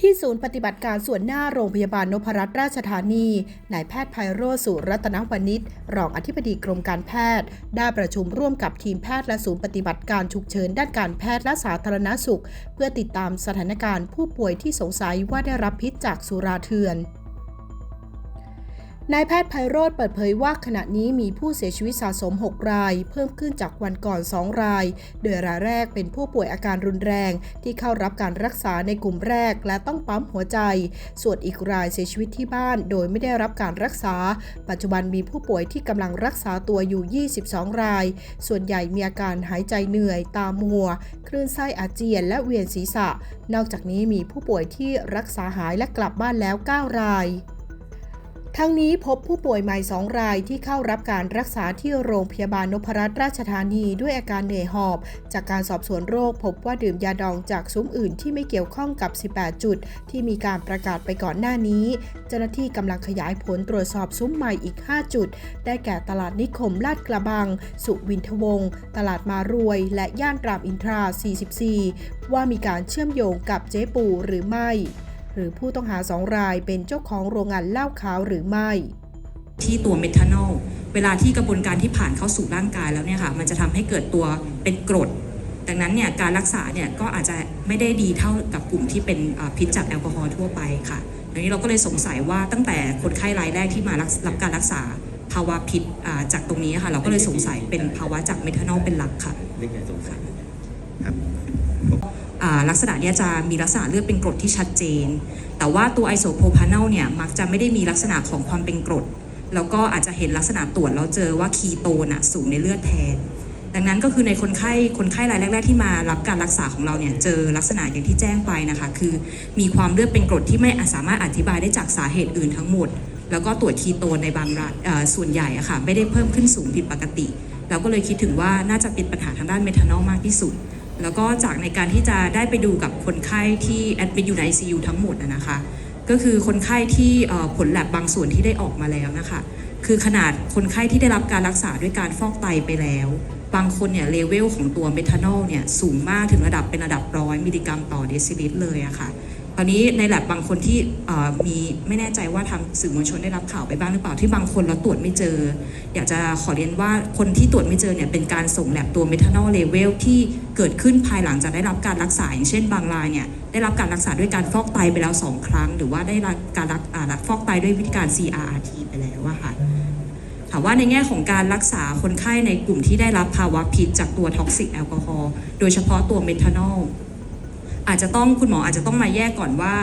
ที่ศูนย์ปฏิบัติการส่วนหน้าโรงพยาบาลนพรัตนราชธานี นายแพทย์ไพโรจน์สุรัตนวณิชรองอธิบดีกรมการแพทย์ ได้ประชุมร่วมกับทีมแพทย์และศูนย์ปฏิบัติการฉุกเฉินด้านการแพทย์และสาธารณสุข เพื่อติดตามสถานการณ์ผู้ป่วยที่สงสัยว่าได้รับพิษจากสุราเถื่อน นายแพทย์ไพโรธเปิดเผยว่าขณะนี้มีผู้เสียชีวิตสะสม 6 ราย เพิ่มขึ้นจากวันก่อน 2 ราย โดยรายแรกเป็นผู้ป่วยอาการรุนแรง ที่เข้ารับการรักษาในกลุ่มแรกและต้องปั๊มหัวใจ ส่วนอีกรายเสียชีวิตที่บ้าน โดยไม่ได้รับการรักษา ปัจจุบันมีผู้ป่วยที่กำลังรักษาตัวอยู่ 22 ราย ส่วนใหญ่มีอาการหายใจเหนื่อย ตามัว คลื่นไส้อาเจียน และเวียนศีรษะ นอกจากนี้มีผู้ป่วยที่รักษาหายและกลับบ้านแล้ว 9 ราย ทั้งนี้พบผู้ป่วยใหม่ 2 รายที่เข้ารับการรักษาที่โรงพยาบาลนพรัตนราชธานีด้วยอาการเหนื่อยหอบ จากการสอบสวนโรคพบว่าดื่มยาดองจากซุ้มอื่นที่ไม่เกี่ยวข้องกับ 18 จุด ที่มีการประกาศไปก่อนหน้านี้ เจ้าหน้าที่กำลังขยายผลตรวจสอบซุ้มใหม่อีก 5 จุด ได้แก่ตลาดนิคมลาดกระบัง สุวินทวงศ์ตลาดมารวย และย่านรามอินทรา 44 ว่ามีการเชื่อมโยงกับเจ๊ปูหรือไม่ รือผู้ต้องหาสองรายเป็นเจ้าของโรงงานเหล้าขาวหรือไม่ ที่ตัวเมทานอลเวลาที่กระบวนการที่ผ่านเข้าสู่ร่างกายแล้วเนี่ยค่ะมันจะทำให้เกิดตัวเป็นกรด ดังนั้นเนี่ยการรักษาเนี่ยก็อาจจะไม่ได้ดีเท่ากับกลุ่มที่เป็นอ่าพิษจากแอลกอฮอล์ทั่วไปค่ะดังนี้เราก็เลยสงสัยว่าตั้งแต่คนไข้รายแรกที่มารักรับการรักษาภาวะพิษอ่าจากตรงนี้ค่ะเราก็เลยสงสัยเป็นภาวะจากเมทานอลเป็นหลักค่ะเรื่องไงสงสัยครับอ่า ลักษณะเนี้ยจะมีลักษณะเลือดเป็นกรดที่ชัดเจน แต่ว่าตัวไอโซโพรพานอลเนี่ยมักจะไม่ได้มีลักษณะของความเป็นกรด แล้วก็อาจจะเห็นลักษณะตรวจแล้วเจอว่าคีโตนอะสูงในเลือดแทน ดังนั้นก็คือในคนไข้คนไข้รายแรก ๆ ที่มารับการรักษาของเราเนี่ยเจอลักษณะอย่างที่แจ้งไปนะคะ คือมีความเลือดเป็นกรดที่ไม่สามารถอธิบายได้จากสาเหตุอื่นทั้งหมด แล้วก็ตรวจคีโตในบางรายส่วนใหญ่อะค่ะไม่ได้เพิ่มขึ้นสูงผิดปกติ เราก็เลยคิดถึงว่าน่าจะเป็นปัญหาทางด้านเมทานอลมากที่สุด แล้วก็จากในการที่จะได้ไปดูกับคนไข้ที่แอดมิดอยู่ใน ICU ทั้งหมดนะคะ ก็คือคนไข้ที่ผลแลบบางส่วนที่ได้ออกมาแล้วนะคะ คือขนาดคนไข้ที่ได้รับการรักษาด้วยการฟอกไตไปแล้ว บางคนเนี่ยเลเวลของตัวเมทานอลเนี่ยสูงมากถึงระดับเป็นระดับร้อยมิลลิกรัมต่อเดซิลิตรเลยอะค่ะ ตอนนี้ในแลบบางคนที่มีไม่แน่ใจว่าทางสื่อมวลชนได้รับข่าวไปบ้างหรือเปล่าที่บางคนเราตรวจไม่เจอ อยากจะขอเรียนว่าคนที่ตรวจไม่เจอเนี่ยเป็นการส่งแลบตัวเมทานอลเลเวลที่เกิดขึ้นภายหลังจากได้รับการรักษาอย่างเช่นบางรายเนี่ยได้รับการรักษาด้วยการฟอกไตไปแล้ว 2 ครั้ง หรือว่าได้รับการรักอ่ารักฟอกไตด้วยวิธีการ CRRT ไปแล้วอะค่ะถามว่าในแง่ของการรักษาคนไข้ในกลุ่มที่ได้รับภาวะพิษจากตัวท็อกซิกแอลกอฮอล์โดยเฉพาะตัวเมทานอล อาจจะต้องคุณหมออาจจะต้องมาแยกก่อนว่า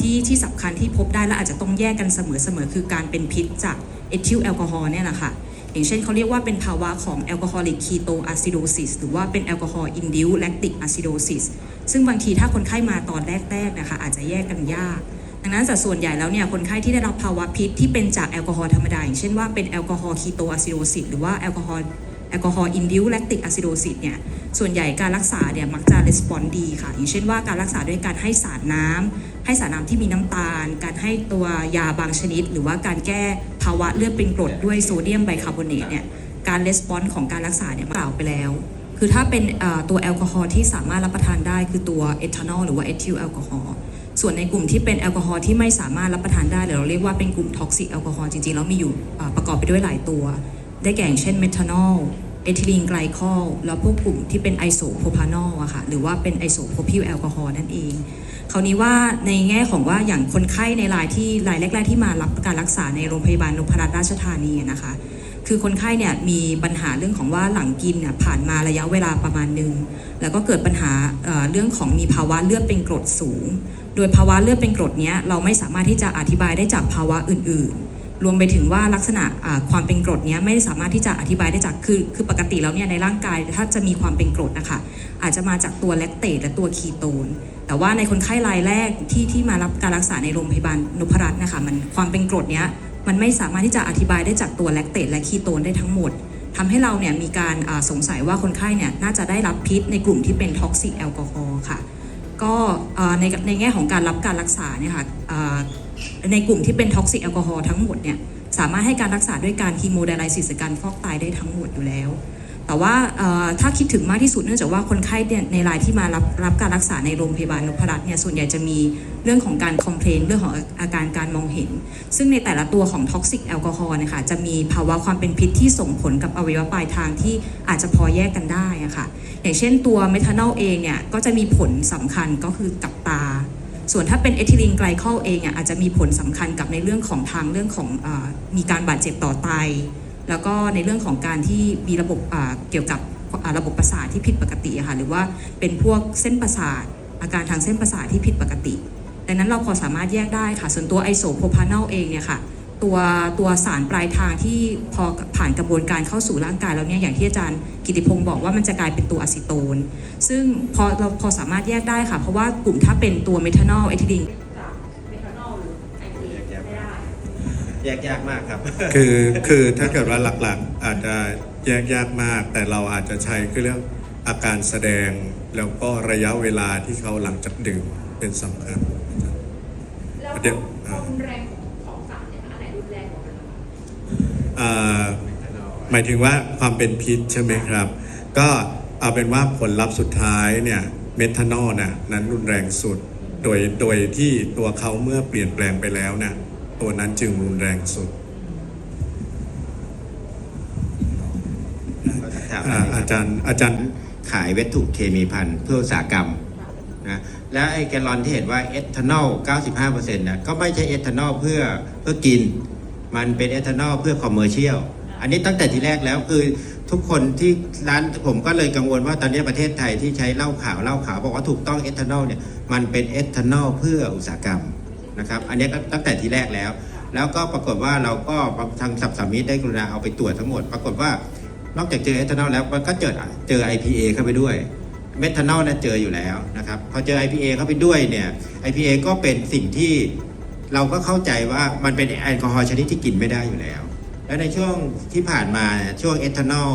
ที่ที่สำคัญที่พบได้และอาจจะต้องแยกกันเสมอๆคือการเป็นพิษจากเอทิลแอลกอฮอล์เนี่ยนะคะอย่างเช่นเขาเรียกว่าเป็นภาวะของแอลกอฮอลิกคีโตอะซิโดซิสหรือว่าเป็นแอลกอฮอล์อินดิวแลคติกอะซิโดซิสซึ่งบางทีถ้าคนไข้มาตอนแรกๆนะคะอาจจะแยกกันยาก ดังนั้นสัดส่วนใหญ่แล้วเนี่ยคนไข้ที่ได้รับภาวะพิษที่เป็นจากแอลกอฮอล์ธรรมดาอย่างเช่นว่าเป็นแอลกอฮอล์คีโตอะซิโดซิสหรือว่าแอลกอฮอล์ แอลกอฮอล์อินดิวแลคติกอะซิโดซิสเนี่ยส่วนใหญ่การรักษาเนี่ยมักจะรีสปอนดีค่ะ อย่างเช่นว่าการรักษาด้วยการให้สารน้ำให้สารน้ำที่มีน้ำตาล การให้ตัวยาบางชนิด หรือว่าการแก้ภาวะเลือดเป็นกรดด้วยโซเดียมไบคาร์บอเนตเนี่ยการรีสปอนของการรักษาเนี่ยกล่าวไปแล้ว คือถ้าเป็นตัวแอลกอฮอล์ที่สามารถรับประทานได้คือตัวเอทานอลหรือว่าเอทิลแอลกอฮอล์ส่วนในกลุ่มที่เป็นแอลกอฮอล์ที่ไม่สามารถรับประทานได้หรือเราเรียกว่าเป็นกลุ่มท็อกซิกแอลกอฮอล์จริงๆแล้วมีอยู่ประกอบไปด้วยหลายตัว ได้แก่อย่างเช่นเมทานอลเอทิลีนไกลคอลแล้วพวกกลุ่มที่เป็นไอโซโพรพานอลอะค่ะหรือว่าเป็นไอโซโพพิลแอลกอฮอล์นั่นเอง คราวนี้ว่าในแง่ของว่าอย่างคนไข้ในรายที่รายแรก ๆ ที่มารับการรักษาในโรงพยาบาลนพรัตนราชธานีอะนะคะคือคนไข้เนี่ยมีปัญหาเรื่องของว่าหลังกินเนี่ยผ่านมาระยะเวลาประมาณหนึ่งแล้วก็เกิดปัญหาเเรื่องของมีภาวะเลือดเป็นกรดสูง โดยภาวะเลือดเป็นกรดเนี้ยเราไม่สามารถที่จะอธิบายได้จากภาวะอื่นๆ รวมไปถึงว่าลักษณะความเป็นกรดเนี้ยไม่สามารถที่จะอธิบายได้จากคือคือปกติแล้วเนี่ยในร่างกายถ้าจะมีความเป็นกรดนะคะอาจจะมาจากตัวแลคเตตและตัวคีโตน แต่ว่าในคนไข้รายแรกที่ที่มารับการรักษาในโรงพยาบาลนพรัตน์นะคะมันความเป็นกรดเนี้ยมันไม่สามารถที่จะอธิบายได้จากตัวแลคเตตและคีโตนได้ทั้งหมดทำให้เราเนี่ยมีการสงสัยว่าคนไข้เนี่ยน่าจะได้รับพิษในกลุ่มที่เป็นท็อกซิกแอลกอฮอล์ค่ะ ก็ในในแง่ของการรับการรักษาเนี่ยค่ะในกลุ่มที่เป็นท็อกซิกแอลกอฮอล์ทั้งหมดเนี่ยสามารถให้การรักษาด้วยการคีโมไดไลซิสการฟอกไตได้ทั้งหมดอยู่แล้ว แต่ว่าถ้าคิดถึงมากที่สุดเนื่องจากว่าคนไข้ในรายที่มารับรับการรักษาในโรงพยาบาลนพรัตน์เนี่ยส่วนใหญ่จะมีเรื่องของการคอมเพลนเรื่องของอาการการมองเห็น ซึ่งในแต่ละตัวของท็อกซิกแอลกอฮอล์นะคะจะมีภาวะความเป็นพิษที่ส่งผลกับอวัยวะปลายทางที่อาจจะพอแยกกันได้อะค่ะอย่างเช่นตัวเมทานอลเองเนี่ยก็จะมีผลสำคัญก็คือกับตา ส่วนถ้าเป็นเอทิลีนไกลคอลเองอะอาจจะมีผลสำคัญกับในเรื่องของทางเรื่องของอมีการบาดเจ็บต่อไต แล้วก็ในเรื่องของการที่มีระบบเกี่ยวกับระบบประสาทที่ผิดปกติค่ะหรือว่าเป็นพวกเส้นประสาท อาการทางเส้นประสาทที่ผิดปกติดังนั้นเราพอสามารถแยกได้ค่ะ ส่วนตัวไอโซโพพานอลเองเนี่ยค่ะตัวตัวสารปลายทางที่พอผ่านกระบวนการเข้าสู่ร่างกายแล้วเนี่ยอย่างที่อาจารย์กิติพงศ์บอกว่ามันจะกลายเป็นตัวอะซิโตน ซึ่งพอเราพอสามารถแยกได้ค่ะ เพราะว่ากลุ่มถ้าเป็นตัวเมทานอลเอทิลีน แยกยากมากครับ คือคือถ้าเกิดว่าหลักๆ อาจจะแยกยากมาก แต่เราอาจจะใช้คือเรื่องอาการแสดงแล้วก็ระยะเวลาที่เขาหลังจากดื่มเป็นสำคัญแล้วเดี๋ยวความรุนแรงของสารเนี่ยอันไหนรุนแรงกว่ากันนะคะอ่าหมายถึงว่าความเป็นพิษใช่ไหมครับ ก็เอาเป็นว่าผลลัพธ์สุดท้ายเนี่ยเมทานอลน่ะนั้นรุนแรงสุด โดยโดยที่ตัวเขาเมื่อเปลี่ยนแปลงไปแล้วเนี่ย ตัวนั้นจึงรุนแรงสุดอ่าอาจารย์อาจารย์ขายวัตถุเคมีพันเพื่ออุตสาหกรรมนะแล้วไอ้แกลลอนที่เห็นว่าเอทานอล 95%นะก็ไม่ใช่เอทานอลเพื่อเพื่อกิน มันเป็นเอทานอลเพื่อคอมเมอร์เชียลอันนี้ตั้งแต่ทีแรกแล้วคือทุกคนที่ร้านผมก็เลยกังวลว่าตอนนี้ประเทศไทยที่ใช้เหล้าขาวเหล้าขาวบอกว่าถูกต้องเอทานอลเนี่ยมันเป็นเอทานอลเพื่ออุตสาหกรรม นะครับอันนี้ก็ตั้งแต่ทีแรกแล้ว แล้วก็ปรากฏว่าเราก็ทางสับสามิตได้กรุณาเอาไปตรวจทั้งหมด ปรากฏว่านอกจากเจอเอทานอลแล้วมันก็เจอเจอ IPA เข้าไปด้วยเมทานอลเนี่ยเจออยู่แล้วนะครับพอเจอ IPA เข้าไปด้วยเนี่ย IPA ก็เป็นสิ่งที่เราก็เข้าใจว่ามันเป็นแอลกอฮอล์ชนิดที่กินไม่ได้อยู่แล้ว และในช่วงที่ผ่านมาช่วงเอทานอล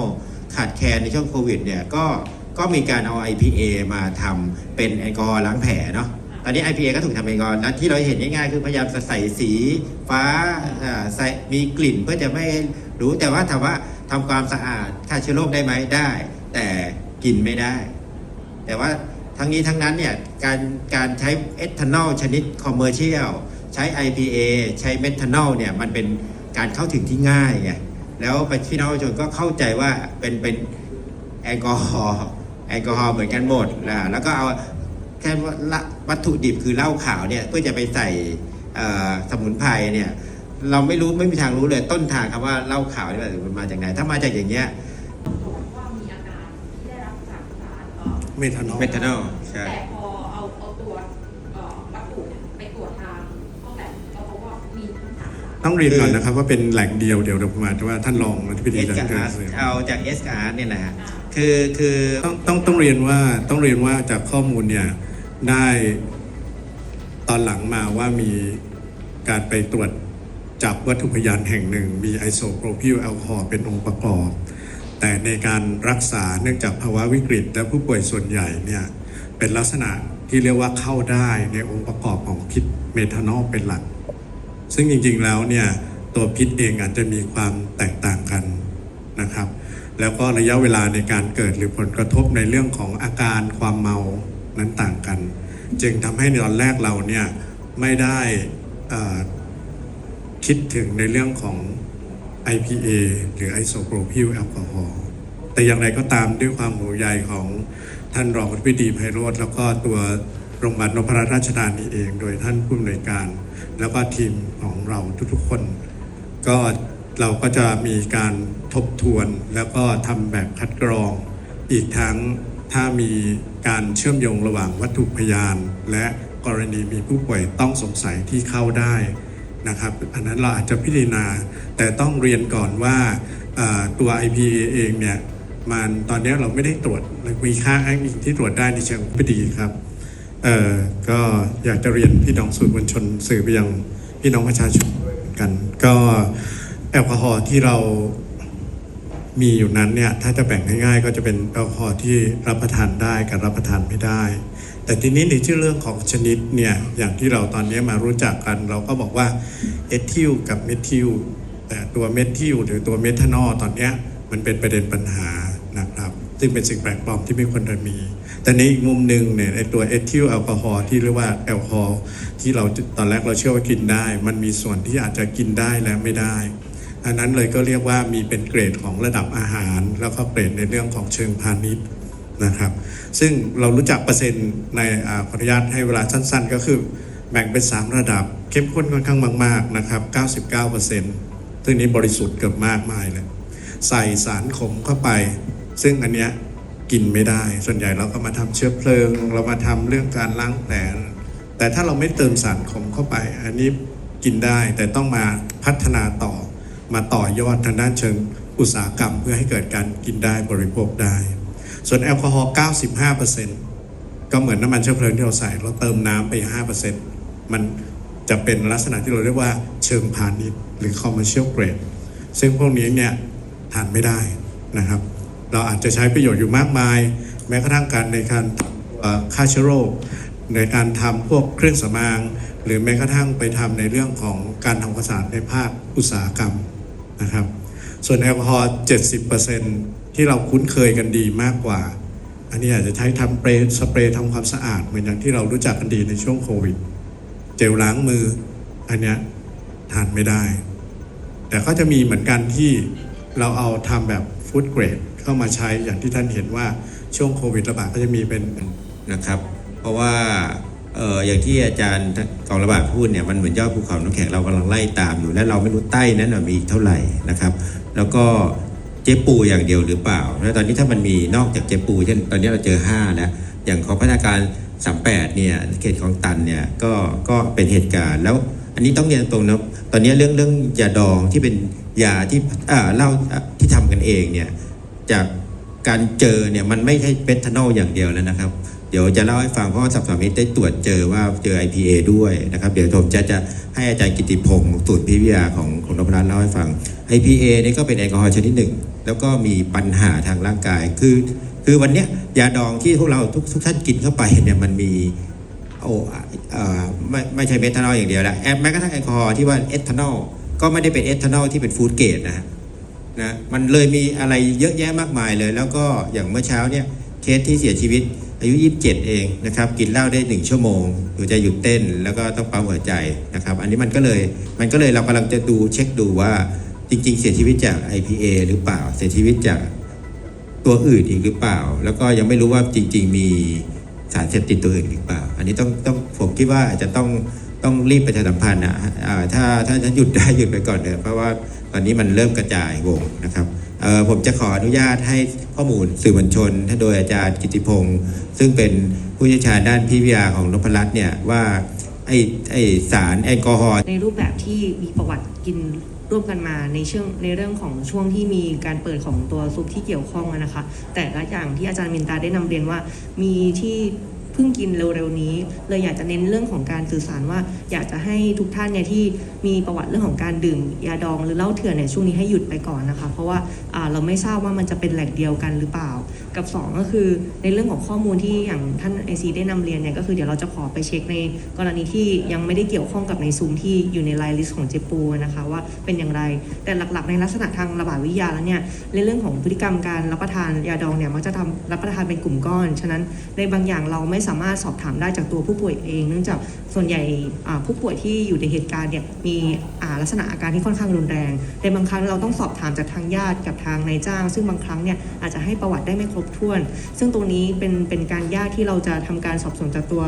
ขาดแคลนในช่วงโควิดเนี่ยก็ก็มีการเอา IPA มาทำเป็นแอลกอฮอล์ล้างแผลเนาะ ตอนนี้ IPA ก็ถูกทำเป็นแอลกอฮอล์และที่เราเห็นง่ายๆคือพยายามจะใส่สีฟ้าใส่มีกลิ่นเพื่อจะไม่รู้แต่ว่าถามว่าทำความสะอาดฆ่าเชื้อโรคได้ไหมได้ แต่กินไม่ได้ แต่ว่าทั้งนี้ทั้งนั้นเนี่ยการการใช้เอทานอลชนิดคอมเมอร์เชียลใช้ IPA ใช้เมทานอลเนี่ยมันเป็นการเข้าถึงที่ง่ายไงแล้วพี่น้องประชาชนก็เข้าใจว่าเป็นเป็นแอลกอฮอล์แอลกอฮอล์เหมือนกันหมดนะแล้วก็เอา ค่ว่าละวัตถุดิบคือเหล้าขาวเนี่ยเพื่อจะไปใส่เอ่อสมุนไพรเนี่ยเราไม่รู้ไม่มีทางรู้เลยต้นทางคำว่าเหล้าขาวเนี่ยมันมาจากไหน ถ้ามาจากอย่างเงี้ยว่ามีอาการที่ได้รับจากสารเอ่อเมทานอลเมทานอลใช่แต่พอเอาเอาตัวเอ่อวัตถุเนี่ยไปตรวจทางห้องแลบก็พบว่ามีทั้งสามสารต้องเรียนก่อนนะครับว่าเป็นแหล่งเดียวเดี๋ยวผมอาจจะว่าท่านรองอธิบดีเอสจะกับเกิอาดร์เสียงเอาจากเอสกับอาร์เนี่ยนะฮะคือคือต้องต้องต้องเรียนว่าต้องเรียนว่าจากข้อมูลเนี่ย ได้ตอนหลังมาว่ามีการไปตรวจจับวัตถุพยานแห่งหนึ่ง มีไอโซโปรพิลแอลกอฮอล์เป็นองค์ประกอบ แต่ในการรักษาเนื่องจากภาวะวิกฤต และผู้ป่วยส่วนใหญ่เนี่ยเป็นลักษณะที่เรียกว่าเข้าได้ในองค์ประกอบของพิษเมทานอลเป็นหลัก ซึ่งจริงๆแล้วเนี่ยตัวพิษเองอาจจะมีความแตกต่างกันนะครับ แล้วก็ระยะเวลาในการเกิดหรือผลกระทบในเรื่องของอาการความเมา นั้นต่างกัน จึงทำให้ในตอนแรกเราเนี่ยไม่ได้คิดถึงในเรื่องของ IPA หรือ isopropyl แอลกอฮอล์แต่อย่างไรก็ตามด้วยความห่วงใยของท่านรองอธิบดีไพโรธแล้วก็ตัวโรงพยาบาลนพรัตน์ราชธานีเอง โดยท่านผู้อำนวยการ แล้วก็ทีมของเราทุกๆคน ก็เราก็จะมีการทบทวนแล้วก็ทำแบบคัดกรองอีกทั้ง ถ้ามีการเชื่อมโยงระหว่างวัตถุพยาน และกรณีมีผู้ป่วยต้องสงสัยที่เข้าได้นะครับอันนั้นเราอาจจะพิจารณา แต่ต้องเรียนก่อนว่าตัว IPA เองเนี่ยมันตอนนี้เราไม่ได้ตรวจมีค่าอ้างอิงที่ตรวจได้ในเชิงพอดีครับเอ่อก็อยากจะเรียนพี่น้องสื่อมวลชนสื่อไปยังพี่น้องประชาชนกัน ก็แอลกอฮอล์ที่เรา มีอยู่นั้นเนี่ยถ้าจะแบ่งง่ายๆ ก็จะเป็นแอลกอฮอล์ที่รับประทานได้กับรับประทานไม่ได้ แต่ทีนี้ในชื่อเรื่องของชนิดเนี่ยอย่างที่เราตอนนี้มารู้จักกัน เราก็บอกว่าเอทิลกับเมทิลแต่ตัวเมทิลหรือตัวเมทานอลตอนนี้มันเป็นประเด็นปัญหานะครับซึ่งเป็นสิ่งแปลกปลอมที่ไม่ควรจะมี แต่ในอีกมุมหนึ่งเนี่ยไอตัวเอทิลแอลกอฮอล์ที่เรียกว่าแอลกอฮอล์ที่เราตอนแรกเราเชื่อว่ากินได้ มันมีส่วนที่อาจจะกินได้และไม่ได้ อันนั้นเลยก็เรียกว่ามีเป็นเกรดของระดับอาหาร แล้วก็เกรดในเรื่องของเชิงพาณิชย์นะครับ ซึ่งเรารู้จักเปอร์เซ็นต์ในอาขออนุญาตให้เวลาสั้น ๆ ก็คือแบ่งเป็น 3 ระดับ เข้มข้นค่อนข้างมากๆนะครับ 99%ซึ่งนี้บริสุทธิ์เกือบมากมายเลยใส่สารขมเข้าไป ซึ่งอันเนี้ยกินไม่ได้ ส่วนใหญ่เราก็มาทำเชื้อเพลิง เรามาทำเรื่องการล้างแผลแต่ถ้าเราไม่เติมสารขมเข้าไป อันนี้กินได้แต่ต้องมาพัฒนาต่อ มาต่อยอดทางด้านเชิงอุตสาหกรรม เพื่อให้เกิดการกินได้บริโภคได้ ส่วนแอลกอฮอล์ 95%ก็เหมือนน้ำมันเชื้อเพลิงที่เราใส่เราเติมน้ำไป 5%มันจะเป็นลักษณะที่เราเรียกว่าเชิงพาณิชย์หรือ commercial grade ซึ่งพวกนี้เนี่ยทานไม่ได้นะครับ เราอาจจะใช้ประโยชน์อยู่มากมาย แม้กระทั่งการในการฆ่าเชื้อโรคในการทำพวกเครื่องสำอาง หรือแม้กระทั่งไปทำในเรื่องของการทำความสะอาดในภาคอุตสาหกรรม นะครับ ส่วนแอลกอฮอล์70%ที่เราคุ้นเคยกันดีมากกว่า อันนี้อาจจะใช้ทำเปรย์สเปรย์ทำความสะอาดเหมือนอย่างที่เรารู้จักกันดีในช่วงโควิด เจลล้างมือ อันเนี้ยทานไม่ได้ แต่ก็จะมีเหมือนกันที่เราเอาทำแบบฟู้ดเกรดเข้ามาใช้อย่างที่ท่านเห็นว่าช่วงโควิดระบาดก็จะมีเป็นนะครับ เพราะว่า เอออย่างที่อาจารย์กองระบาดพูดเนี่ยมันเหมือนยอดภูเขาน้ำแข็งเรากำลังไล่ตามอยู่และเราไม่รู้ใต้นั้นมีอีกเท่าไหร่นะครับ แล้วก็เจ๊ปูอย่างเดียวหรือเปล่าแล้วตอนนี้ถ้ามันมีนอกจากเจ๊ปูเช่นตอนนี้เราเจอ5แล้วอย่างของพัฒนาการ 38เนี่ยเขตของตันเนี่ยก็ก็เป็นเหตุการณ์ แล้วอันนี้ต้องเรียนตรงนะตอนนี้เรื่องเรื่องยาดองที่เป็นยาที่อ่าเล้าที่ทำกันเองเนี่ยจากการเจอเนี่ยมันไม่ใช่เบทานอลอย่างเดียวแล้วนะครับ ดี๋ยวจะเล่าให้ฟังเพราะว่าสัปดาห์นี้ได้ตรวจเจอว่าเจอ IPA ด้วยนะครับ เดี๋ยวผมจะจะให้อาจารย์กิติพงศ์สูตรพิวิทยาของของนพรัตน์เล่าให้ฟัง IPA นี่ก็เป็นแอลกอฮอล์ชนิดหนึ่ง แล้วก็มีปัญหาทางร่างกาย คือ คือวันนี้ยาดองที่พวกเราทุกทุกท่านกินเข้าไปเนี่ยมันมีโอ้อ่อไม่ไม่ใช่เมทานอลอย่างเดียวแล้วแม้กระทั่งแอลกอฮอล์ที่ว่าเอทานอลก็ไม่ได้เป็นเอทานอลที่เป็นฟู้ดเกรดนะฮะนะมันเลยมีอะไรเยอะแยะมากมายเลย แล้วก็อย่างเมื่อเช้าเนี่ยเคสที่เสียชีวิต อายุ 27 เองนะครับกินเหล้าได้ 1 ชั่วโมงหัวใจหยุดเต้นแล้วก็ต้องปั๊มหัวใจนะครับอันนี้มันก็เลยมันก็เลยเรากำลังจะดูเช็คดูว่าจริง ๆ เสียชีวิตจาก IPA หรือเปล่า เสียชีวิตจากตัวอื่นอีกหรือเปล่า แล้วก็ยังไม่รู้ว่าจริง ๆ มีสารเสพติดตัวอื่นหรือเปล่า อันนี้ต้องต้องผมคิดว่าอาจจะต้องต้องรีบประชาสัมพันธ์นะถ้าถ้าถ้าหยุดได้หยุดไปก่อนเถอะเพราะว่าตอนนี้มันเริ่มกระจายวงนะครับ ผมจะขออนุญาตให้ข้อมูลสื่อมวลชนท่านโดยอาจารย์กิติพงศ์ซึ่งเป็นผู้เชี่ยวชาญด้านพิวิทยาของนพรัตน์เนี่ยว่าไอ้ไอ้สารแอลกอฮอล์ในรูปแบบที่มีประวัติกินร่วมกันมาในเช่วงในเรื่องของช่วงที่มีการเปิดของตัวซุปที่เกี่ยวข้องนะคะ แต่ละอย่างที่อาจารย์มินตาได้นำเรียนว่ามีที่ เพิ่งกินเร็วๆนี้ เลยอยากจะเน้นเรื่องของการสื่อสารว่า อยากจะให้ทุกท่านเนี่ยที่มีประวัติเรื่องของการดื่มยาดองหรือเหล้าเถื่อนในยช่วงนี้ให้หยุดไปก่อนนะคะ เพราะว่าาเราไม่ทราบว่ามันจะเป็นแหล่งเดียวกันหรือเปล่า กับสองก็คือในเรื่องของข้อมูลที่อย่างท่านไอซีได้นำเรียนเนี่ยก็คือเดี๋ยวเราจะขอไปเช็คในกรณีที่ยังไม่ได้เกี่ยวข้องกับในซูมที่อยู่ในไลน์ลิสต์ของเจปูนะคะว่าเป็นอย่างไร แต่หลักๆ ในลักษณะทางระบาดวิทยาแล้วเนี่ยในเรื่องของพฤติกรรมการรับประทานยาดองเนี่ยมักจะทำรับประทานเป็นกลุ่มก้อน ฉะนั้นในบางอย่างเราไม่สามารถสอบถามได้จากตัวผู้ป่วยเอง เนื่องจากส่วนใหญ่ผู้ป่วยที่อยู่ในเหตุการณ์เนี่ยมีลักษณะอาการที่ค่อนข้างรุนแรงในบางครั้งเราต้องสอบถามจากทางญาติกับทางนายจ้าง ซึ่งบางครั้งเนี่ยอาจจะให้ประวัติได้ไม่ครบถ้วน ซึ่งตรงนี้เป็นเป็นการยากที่เราจะทำการสอบสวนจากตัว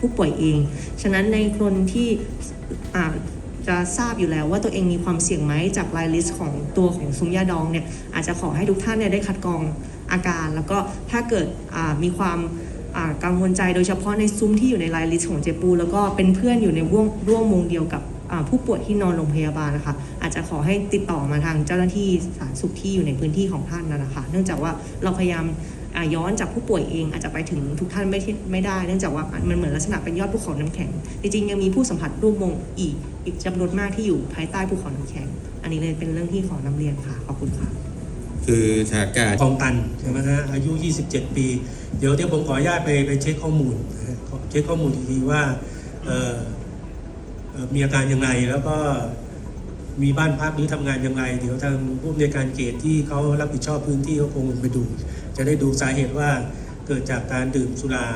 ผู้ป่วยเอง ฉะนั้นในคนที่จะทราบอยู่แล้วว่าตัวเองมีความเสี่ยงไหมจากไลน์ลิสต์ของตัวของซุ้มยาดองเนี่ยอาจจะขอให้ทุกท่านเนี่ยได้คัดกรองอาการ แล้วก็ถ้าเกิดมีความ กังวลใจโดยเฉพาะในซุ้มที่อยู่ในไลน์ลิสต์ของเจปู แล้วก็เป็นเพื่อนอยู่ในร่วมร่วมวงเดียวกับผู้ป่วยที่นอนโรงพยาบาลนะคะ อาจจะขอให้ติดต่อมาทางเจ้าหน้าที่สาธารณสุขที่อยู่ในพื้นที่ของท่านนั่นแหละคะ เนื่องจากว่าเราพยายามย้อนจากผู้ป่วยเองอาจจะไปถึงทุกท่านไม่ไม่ได้ เนื่องจากว่ามันเหมือนลักษณะเป็นยอดภูเขาน้ำแข็ง จริงๆยังมีผู้สัมผัสร่วมวงอีกอีกจำนวนมากที่อยู่ภายใต้ภูเขาน้ำแข็ง อันนี้เลยเป็นเรื่องที่ขอนำเรียนค่ะขอบคุณค่ะ คือสถานการณ์คลองตันใช่ไหมฮะอายุ 27 ปี เดี๋ยวเดี๋ยวผมขออนุญาตไปไปเช็คข้อมูลนะฮะขอเช็คข้อมูลอีกทีว่าเอ่อเอ่อมีอาการอย่างไรแล้วก็มีบ้านพักหรือทำงานอย่างไรเดี๋ยวทางผู้อำนวยการเขตที่เขารับผิดชอบพื้นที่เขาคงไปดู จะได้ดูสาเหตุว่าเกิดจากการดื่มสุรา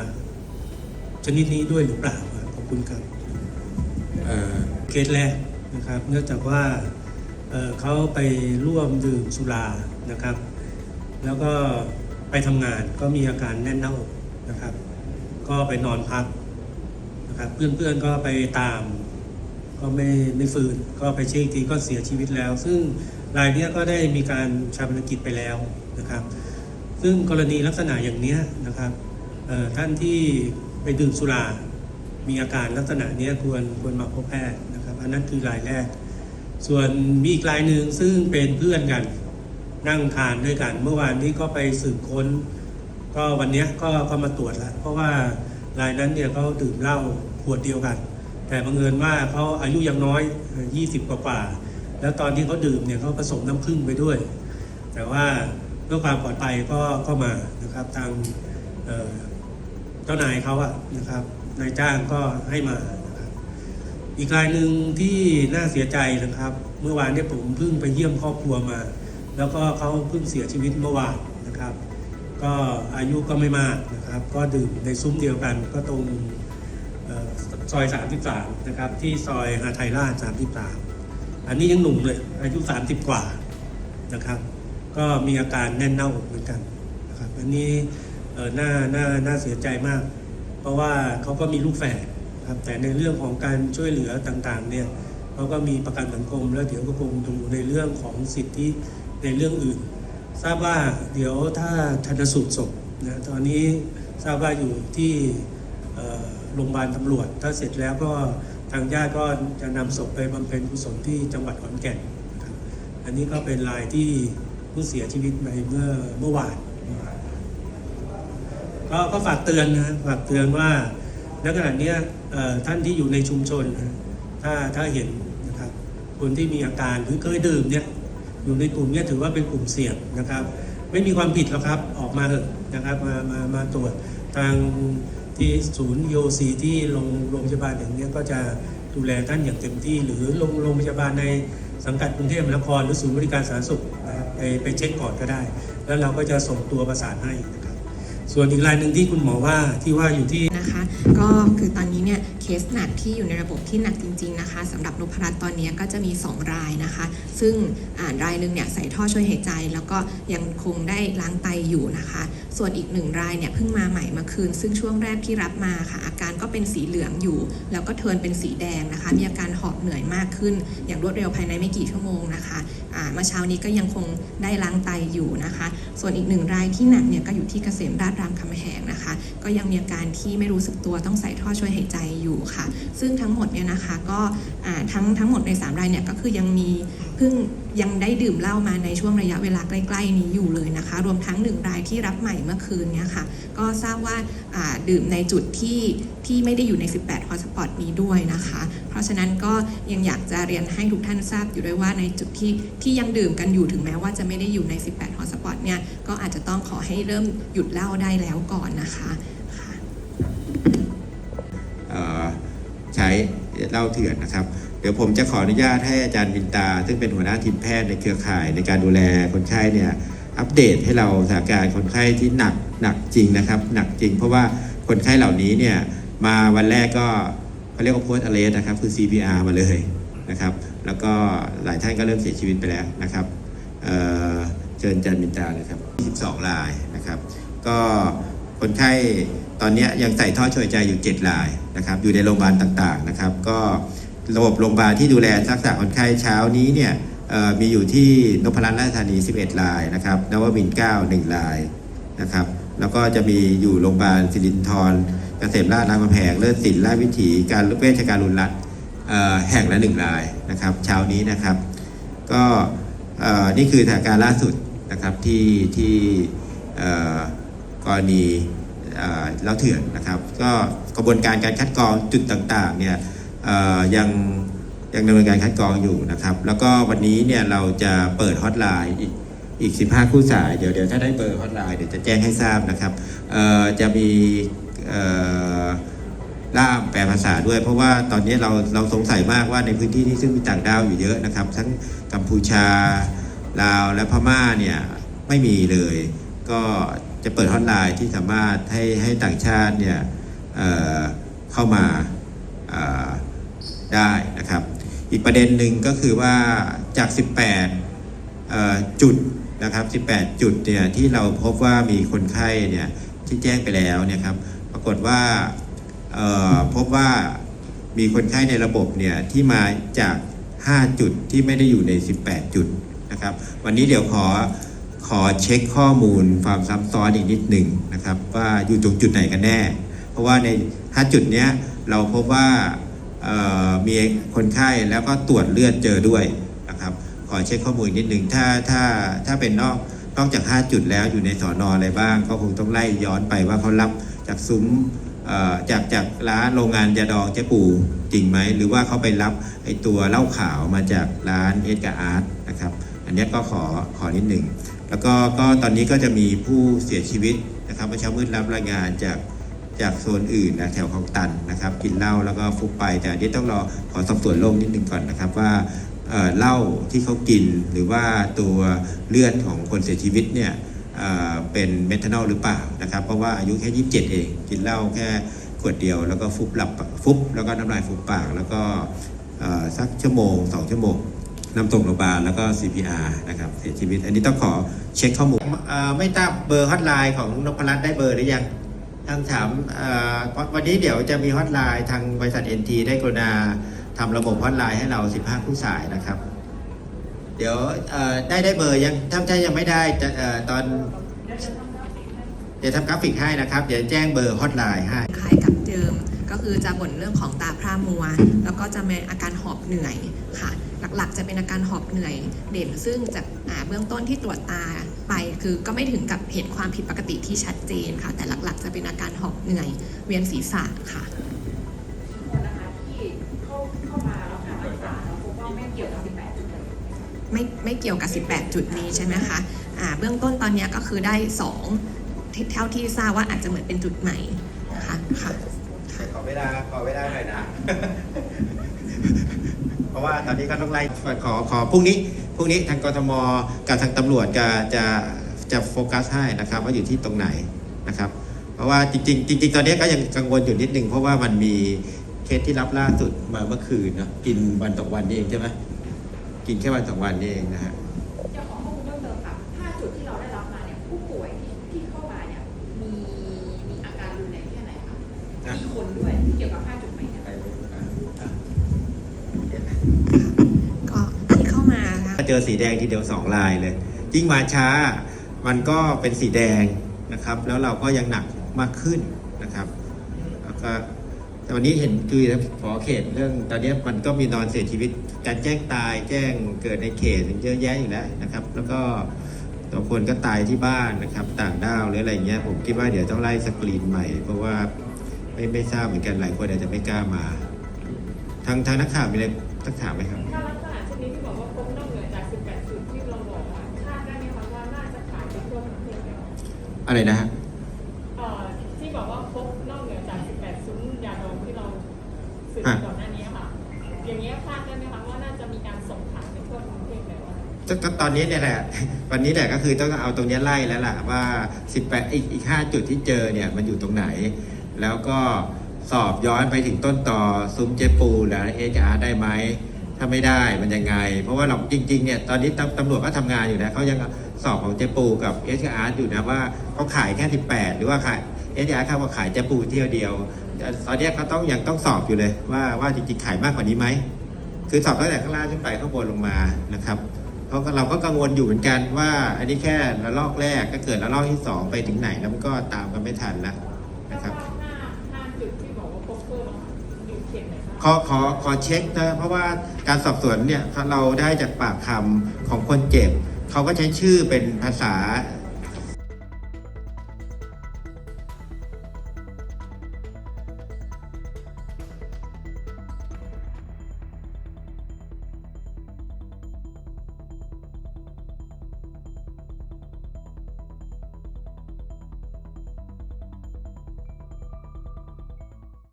ชนิดนี้ด้วยหรือเปล่าครับขอบคุณครับเอ่อเคสแรกนะครับ เนื่องจากว่าเอ่อเขาไปร่วมดื่มสุรา นะครับ แล้วก็ไปทำงานก็มีอาการแน่นหน้าอกนะครับ ก็ไปนอนพักนะครับ เพื่อนๆก็ไปตาม ก็ไม่ไม่ฟื้นก็ไปเช็คอีกทีก็เสียชีวิตแล้ว ซึ่งรายเนี้ยก็ได้มีการชาปนกิจไปแล้วนะครับ ซึ่งกรณีลักษณะอย่างเนี้ยนะครับท่านที่ไปดื่มสุรามีอาการลักษณะเนี้ยควรควรมาพบแพทย์นะครับ อันนั้นคือรายแรก ส่วนมีอีกรายหนึ่งซึ่งเป็นเพื่อนกัน นั่งทานด้วยกัน เมื่อวานนี้ก็ไปสืบค้น ก็วันนี้ก็ก็มาตรวจแล้ว เพราะว่ารายนั้นเนี่ยเขาดื่มเหล้าขวดเดียวกัน แต่บังเอิญว่าเขาอายุยังน้อยเอ่อ20 กว่ากว่า แล้วตอนที่เขาดื่มเนี่ยเขาผสมน้ำผึ้งไปด้วย แต่ว่าเพื่อความปลอดภัยก็ก็มานะครับทางเจ้านายเขาอะนะครับนายจ้างก็ให้มาอีกรายหนึ่งที่น่าเสียใจนะครับ เมื่อวานเนี่ยผมเพิ่งไปเยี่ยมครอบครัวมา แล้วก็เขาเพิ่งเสียชีวิตเมื่อวานนะครับ ก็อายุก็ไม่มากนะครับ ก็ดื่มในซุ้มเดียวกันก็ตรงออซอย 33 นะครับ ที่ซอยหาไทยราช 33 อันนี้ยังหนุ่มเลยอายุ 30 กว่านะครับ ก็มีอาการแน่นหน้าอกเหมือนกันนะครับอันนี้น่าน่าน่าเสียใจมาก เพราะว่าเขาก็มีลูกแฝดครับแต่ในเรื่องของการช่วยเหลือต่างๆเนี่ยเขาก็มีประกันสังคมแล้วเดี๋ยวก็คงดูในเรื่องของสิทธิ ในเรื่องอื่น ทราบว่าเดี๋ยวถ้าชันสูตรศพนะตอนนี้ทราบว่าอยู่ที่โรงพยาบาลตำรวจ ถ้าเสร็จแล้วก็ทางญาติก็จะนำศพไปบำเพ็ญกุศลที่จังหวัดขอนแก่นครับอันนี้ก็เป็นรายที่ผู้เสียชีวิตไปเมื่อเมื่อวานก็ก็ฝากเตือนนะฝากเตือนว่าณขณะนี้ท่านที่อยู่ในชุมชน ถ้าถ้าเห็นนะครับคนที่มีอาการหรือเคยดื่มเนี่ย อยู่ในกลุ่มเนี้ยถือว่าเป็นกลุ่มเสี่ยงนะครับ ไม่มีความผิดหรอกครับออกมาเถอะนะครับมามามาตรวจทางที่ศูนย์โยซีที่โรงโรงพยาบาลอย่างนี้ก็จะดูแลท่านอย่างเต็มที่ หรือโรงโรงพยาบาลในสังกัดกรุงเทพมหานครหรือศูนย์บริการสาธารณสุขนะครับไปไปเช็คก่อนก็ได้ แล้วเราก็จะส่งตัวประสานให้นะครับ ส่วนอีกรายหนึ่งที่คุณหมอว่าที่ว่าอยู่ที่นะคะก็คือตอนนี้เนี่ยเคสหนักที่อยู่ในระบบที่หนักจริง ๆ นะคะสำหรับนพรัตน์ตอนนี้ก็จะมี 2 รายนะคะ ซึ่งอ่ารายหนึ่งเนี่ยใส่ท่อช่วยหายใจ แล้วก็ยังคงได้ล้างไตอยู่นะคะ ส่วนอีกหนึ่งรายเนี่ยเพิ่งมาใหม่มื่อคืน ซึ่งช่วงแรกที่รับมาค่ะ อาการก็เป็นสีเหลืองอยู่ แล้วก็เทินเป็นสีแดงนะคะ มีอาการหอบเหนื่อยมากขึ้น อย่างรวดเร็วภายในไม่กี่ชั่วโมงนะคะอ่าเมื่อเช้านี้ก็ยังคงได้ล้างไตอยู่นะคะ ส่วนอีกหนึ่งรายที่หนักเนี่ยก็อยู่ที่เกษมราชรามคำแหงนะคะ ก็ยังมีอาการที่ไม่รู้สึกตัวต้องใส่ท่อช่วยหายใจอยู่ค่ะ ซึ่งทั้งหมดเนี่ยนะคะก็อ่าทั้งทั้งหมดใน 3 รายเนี่ยก็คือยังมี เพิ่งยังได้ดื่มเหล้ามาในช่วงระยะเวลาใกล้ ๆ นี้อยู่เลยนะคะ รวมทั้งหนึ่งรายที่รับใหม่เมื่อคืนเนี่ยค่ะ ก็ทราบว่าาดื่มในจุดที่ที่ไม่ได้อยู่ใน 18 ฮอสปอตนี้ด้วยนะคะ เพราะฉะนั้นก็ยังอยากจะเรียนให้ทุกท่านทราบอยู่ด้วยว่าในจุดที่ที่ยังดื่มกันอยู่ถึงแม้ว่าจะไม่ได้อยู่ใน 18 ฮอสปอตเนี่ย ก็อาจจะต้องขอให้เริ่มหยุดเหล้าได้แล้วก่อนนะคะใช้ เล้าเถื่อนนะครับ เดี๋ยวผมจะขออนุญาตให้อาจารย์วินตา ซึ่งเป็นหัวหน้าทีมแพทย์ในเครือข่ายในการดูแลคนไข้เนี่ยอัปเดตให้เราสถานการณ์คนไข้ที่หนักหนักจริงนะครับ หนักจริง เพราะว่าคนไข้เหล่านี้เนี่ยมาวันแรกก็เขาเรียกว่าโพสอะเลสนะครับคือ CPR มาเลยนะครับ แล้วก็หลายท่านก็เริ่มเสียชีวิตไปแล้วนะครับเเชิญอาจารย์วินตาเลยครับ 22 รายนะครับ ก็คนไข้ ตอนนี้ยังใส่ท่อช่วยใจอยู่ 7 รายนะครับอยู่ในโรงพยาบาลต่างๆนะครับ ก็ระบบโรงพยาบาลที่ดูแลรักษาคนไข้เช้านี้เนี่ยมีอยู่ที่นพรัตน์ราชธานี 11 รายนะครับนวมินทร์9 1รายนะครับแล้วก็จะมีอยู่โรงพยาบาลสิรินทรเกษมราชรามคำแหงเลิศศิลป์ราชวิถีการเวชการรุนรัตแห่งละหนึ่งรายนะครับเช้านี้นะครับ ก็นี่คือสถานการณ์ล่าสุดนะครับที่ที่กรณี เอ่อเล้าเถื่อนนะครับ ก็กระบวนการการคัดกรองจุดต่างๆเนี่ยยังยังดำเนินการคัดกรองอยู่นะครับ แล้วก็วันนี้เนี่ยเราจะเปิดฮอตไลน์อีกอีก 15 คู่สาย เดี๋ยวเดี๋ยวถ้าได้เบอร์ฮอตไลน์เดี๋ยวจะแจ้งให้ทราบนะครับจะมีล่ามแปลภาษาด้วย เพราะว่าตอนนี้เราเราสงสัยมากว่าในพื้นที่นี้ซึ่งมีต่างด้าวอยู่เยอะนะครับ ทั้งกัมพูชาลาวและพม่าเนี่ยไม่มีเลย ก็ จะเปิดฮอตไลน์ที่สามารถให้ให้ต่างชาติเนี่ยเเข้ามาเอ่อได้นะครับ อีกประเด็นหนึ่งก็คือว่าจาก 18 จุดนะครับ 18 จุดเนี่ยที่เราพบว่ามีคนไข้เนี่ยที่แจ้งไปแล้วเนี่ยครับปรากฏว่าพบว่ามีคนไข้ในระบบเนี่ยที่มาจาก 5 จุดที่ไม่ได้อยู่ใน 18 จุดนะครับ วันนี้เดี๋ยวขอ ขอเช็คข้อมูลความซ้ำซ้อนอีกนิดหนึ่งนะครับว่าอยู่ตรงจุดไหนกันแน่ เพราะว่าใน5จุดเนี้ยเราพบว่ามีคนไข้แล้วก็ตรวจเลือดเจอด้วยนะครับขอเช็คข้อมูลนิดหนึ่งถ้าถ้าถ้าเป็นนอกนอกจาก 5 จุดแล้วอยู่ในสอนออะไรบ้าง ก็คงต้องไล่ย้อนไปว่าเขารับจากซุ้มจากจากร้านโรงงานยาดองเจ๊ปูจริงไหม หรือว่าเขาไปรับไอตัวเหล้าขาวมาจากร้านเอสกาอาร์ตนะครับ อันนี้ก็ขอขอนิดหนึ่ง แล้วก็ก็ตอนนี้ก็จะมีผู้เสียชีวิตนะครับเมื่อเช้ามืดรับรายงานจากจากโซนอื่นนะแถวคลองตันนะครับ กินเหล้าแล้วก็ฟุบไป แต่อันนี้ต้องรอขอสอบสวนโรคนิดหนึ่งก่อนนะครับว่าเหล้าที่เขากินหรือว่าตัวเลือดของคนเสียชีวิตเนี่ยเเป็นเมทานอลหรือเปล่านะครับ เพราะว่าอายุแค่ 27 เอง กินเหล้าแค่ขวดเดียว แล้วก็ฟุบหลับฟุบแล้วก็น้ำลายฟุบปาก แล้วก็สักชั่วโมง 2 ชั่วโมง นำส่งโรงพยาบาลแล้วก็ CPR นะครับเสียชีวิต อันนี้ต้องขอเช็คข้อมูลเอ่อไม่ทราบเบอร์ฮอตไลน์ของนพรัตน์ได้เบอร์หรือยังทางถามเอ่อวันนี้เดี๋ยวจะมีฮอตไลน์ทางบริษัท NT ได้กรุณาทำระบบฮอตไลน์ให้เรา 15 คู่สายนะครับ เดี๋ยวเอ่อได้ได้เบอร์ยังถ้าถ้ายังไม่ได้จะเอ่อตอนเดี๋ยวทำกราฟิกให้นะครับ เดี๋ยวแจ้งเบอร์ฮอตไลน์ให้คล้ายกับเดิมก็คือจะบ่นเรื่องของตาพร่ามัว แล้วก็จะมีอาการหอบเหนื่อยค่ะ หลักๆ จะเป็นอาการหอบเหนื่อยเด่น ซึ่งจากเบื้องต้นที่ตรวจตาไป คือก็ไม่ถึงกับเห็นความผิดปกติที่ชัดเจนค่ะ แต่หลักๆ จะเป็นอาการหอบเหนื่อยเวียนศีรษะค่ะคนนะคะที่เข้าเข้ามารับการรักษาพบว่าไม่เกี่ยวกับ18จุดเลยไม่ไม่เกี่ยวกับ 18 จุดนี้ใช่ไหมคะอ่าเบื้องต้นตอนนี้ก็คือได้2เท่าที่ทราบว่าอาจจะเหมือนเป็นจุดใหม่นะคะค่ะขอเวลาขอเวลาหน่อยนะ ราะว่าตอนนี้ก็ต้องไล่ขอขอพรุ่งนี้พรุ่งนี้ทางกทมกับทางตำรวจจะจะจะโฟกัสให้นะครับ ว่าอยู่ที่ตรงไหนนะครับ เพราะว่าจริงๆจริงๆตอนนี้ก็ยังกังวลอยู่นิดนึงเพราะว่ามันมีเคสที่รับล่าสุดมาเมื่อคืนเนะกินวันต่อวันนี่เองใช่ไหมกินแค่วันสองวันนี่เองนะฮะขอข้อมูลเพิ่มเติมค่ะ 5 จุดที่เราได้รับมาเนี่ย ผู้ป่วยที่ที่เข้ามาเนี่ย มีมีอาการรุนแรงแค่ไหนคะ อะ มีคนด้วยที่เกี่ยวกับ 5 จุดไหมเนี่ย ก็ที่เข้ามานะคะ เจ อสีแดงทีเดียวสองลายเลย ยิ่งมาช้ามันก็เป็นสีแดงนะครับ แล้วเราก็ยังหนักมากขึ้นนะครับแล้วก็แต่วันนี้เห็นคือขอเขตเรื่องตอนนี้มันก็มีนอนเสียชีวิต การแจ้งตายแจ้งเกิดในเขตเยอะแยะอยู่แล้วนะครับ แล้วก็ตัวคนก็ตายที่บ้านนะครับ ต่างด้าวหรืออะไรเงี้ยผมคิดว่าเดี๋ยวต้องไล่สกรีนใหม่ เพราะว่าไม่ไม่ทราบเหมือนกันหลายคนอาจจะไม่กล้ามา ทางทางนักข่าวมีอะไรต้องถามไหมครับ อะไรนะฮะเอ่อที่บอกว่าพบนอกเหนือจาก 18 ซุ้มยาดองที่เราสืบอะก่อนหน้านี้ค่ะ อย่างนี้ยคาดได้ไหมคะว่าน่าจะมีการส่งขายไปทั่วทั้งประเทศเลยว่าก็ก็ตอนนี้เนี่ยแหละวันนี้แหละก็คือต้องเอาตรงเนี้ยไล่แล้วล่ะว่า 18 อีกอีก 5 จุดที่เจอเนี่ยมันอยู่ตรงไหน แล้วก็สอบย้อนไปถึงต้นต่อซุ้มเจปูหรือเอจอาได้ไหมถ้าไม่ได้มันยังไง เพราะว่าเราจริงๆเนี่ยตอนนี้ตำตำรวจก็ทำงานอยู่นะเขายัง สอบของเจปูกับเอชอาร์อยู่นะว่าเขาขายแค่ 18 หรือว่าขายเอชอาร์เขาว่าขายเจปูเที่ยวเดียวแต่ตอนเนี้ยเขาต้องยังต้องสอบอยู่เลยว่าว่าจริงๆขายมากกว่านี้ไหมคือสอบตั้งแต่ข้างล่างขึ้นไปข้างบนลงมานะครับเพราะเราก็กังวลอยู่เหมือนกันว่า อันนี้แค่ระลอกแรกก็เกิดระลอกที่สองไปถึงไหนแล้วมันก็ตามกันไม่ทันแล้วนะครับห้าห้าจุดที่บอกว่าพบเพิ่มอะค่ะอยู่เขตไหนคะขอขอขอเช็คนะเพราะว่าการสอบสวนเนี่ยเราได้จากปากคำของคนเจ็บ เขาก็ใช้ชื่อเป็นภาษา